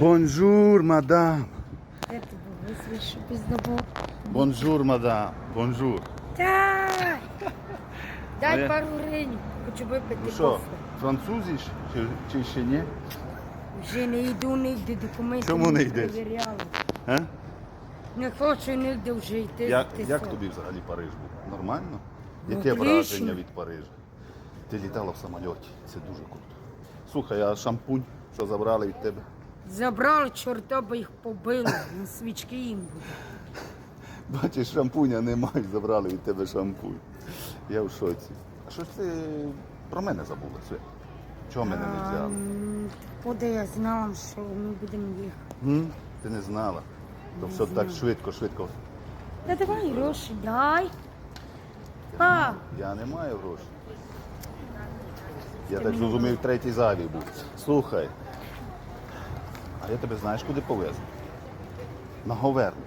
Бонжур, мадам. Бонжур, мадам. Бонжур. Дай! Дай пару гривень. Хочу випити Ну що, кофе. чи, чи ще ні? Вже не йду, не йду, документи Чому не йдеш? перевіряли. А? Не хочу ніде вже йти. Як, ти як що? тобі взагалі Париж був? Нормально? Ну, Яке отлично. враження від Парижа? Ти літала в самольоті, це дуже круто. Слухай, а шампунь, що забрали від тебе? Забрали, чорта їх побили. На свічки їм буде. Бачиш, шампуня немає, забрали від тебе шампунь. Я в шоці. А що ж ти про мене забула? Свят? Чого мене не взяли? Куди я знала, що ми будемо їхати. М? Ти не знала. То все так швидко, швидко. Та давай гроші, дай. А, Я не маю грошей. Я так зрозумів, третій завій був. Слухай. А я тебе знаєш, куди повезу? На Говерлу.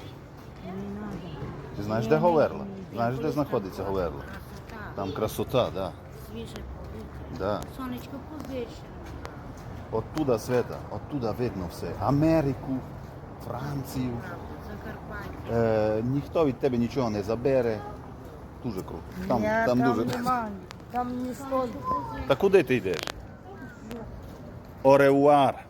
Ти знаєш, де Говерла? Знаєш, де знаходиться Говерла? Там красота, так. Да. свіже повітря. Да. Сонечко повише. Оттуда света, оттуда видно все. Америку, Францію. Закарпаття. Е, ніхто від тебе нічого не забере. Дуже круто. Там, Я там, там дуже. нема, там не стоїть. Та куди ти йдеш? Оревуар.